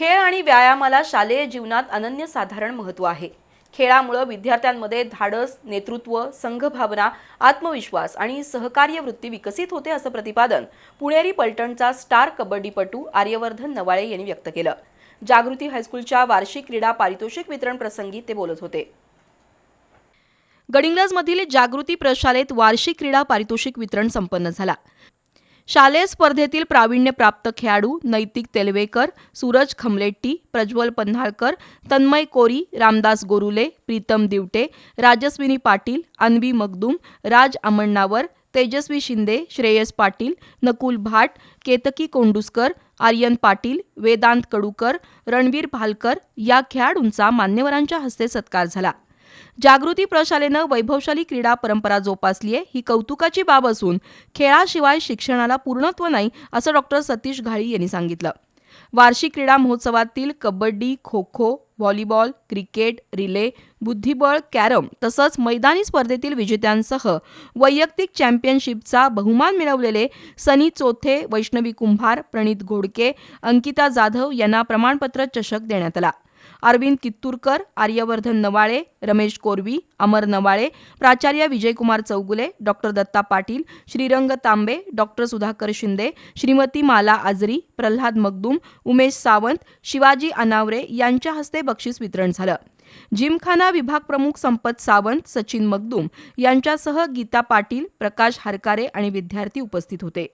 खेळ आणि व्यायामाला शालेय जीवनात अनन्यसाधारण महत्त्व आहे. खेळामुळं विद्यार्थ्यांमध्ये धाडस नेतृत्व संघभावना आत्मविश्वास आणि सहकार्य वृत्ती विकसित होते असं प्रतिपादन पुणेरी पलटणचा स्टार कबड्डीपटू आर्यवर्धन नवाळे यांनी व्यक्त केलं. जागृती हायस्कूलच्या वार्षिक क्रीडा पारितोषिक वितरण प्रसंगी ते बोलत होते. गडिंग्लजमधील जागृती प्रशालेत वार्षिक क्रीडा पारितोषिक वितरण संपन्न झाला. शालेय स्पर्धेतील प्रावीण्यप्राप्त खेळाडू नैतिक तेलवेकर सूरज खमलेट्टी प्रज्वल पन्हाळकर तन्मय कोरी रामदास गोरुले प्रीतम दिवटे राजस्विनी पाटील अन्वी मगदूम राज आमण्णावर तेजस्वी शिंदे श्रेयस पाटील नकुल भाट केतकी कोंडुसकर आर्यन पाटील वेदांत कडूकर रणवीर भालकर या खेळाडूंचा मान्यवरांच्या हस्ते सत्कार झाला. जागृती प्रशालेनं वैभवशाली क्रीडा परंपरा जोपासली आहे. ही कौतुकाची बाब असून खेळाशिवाय शिक्षणाला पूर्णत्व नाही असं डॉक्टर सतीश घाळी यांनी सांगितलं. वार्षिक क्रीडा महोत्सवातील kabaddi kho kho volleyball cricket relay बुद्धिबळ कॅरम तसंच मैदानी स्पर्धेतील विजेत्यांसह वैयक्तिक चॅम्पियनशिपचा बहुमान मिळवलेले सनी चोथे वैष्णवी कुंभार प्रणित घोडके अंकिता जाधव यांना प्रमाणपत्र चषक देण्यात आला. अरविंद कित्तूरकर आर्यवर्धन नवाळे रमेश कोरवी अमर नवाळे प्राचार्य विजयकुमार चौगुले डॉक्टर दत्ता पाटील श्रीरंग तांबे डॉक्टर सुधाकर शिंदे श्रीमती माला आजरी प्रल्हाद मगदूम उमेश सावंत शिवाजी अनावरे यांच्या हस्ते बक्षीस वितरण झालं. जिमखाना विभाग प्रमुख संपत सावंत सचिन मगदूम यांच्यासह गीता पाटील प्रकाश हरकारे आणि विद्यार्थी उपस्थित होते.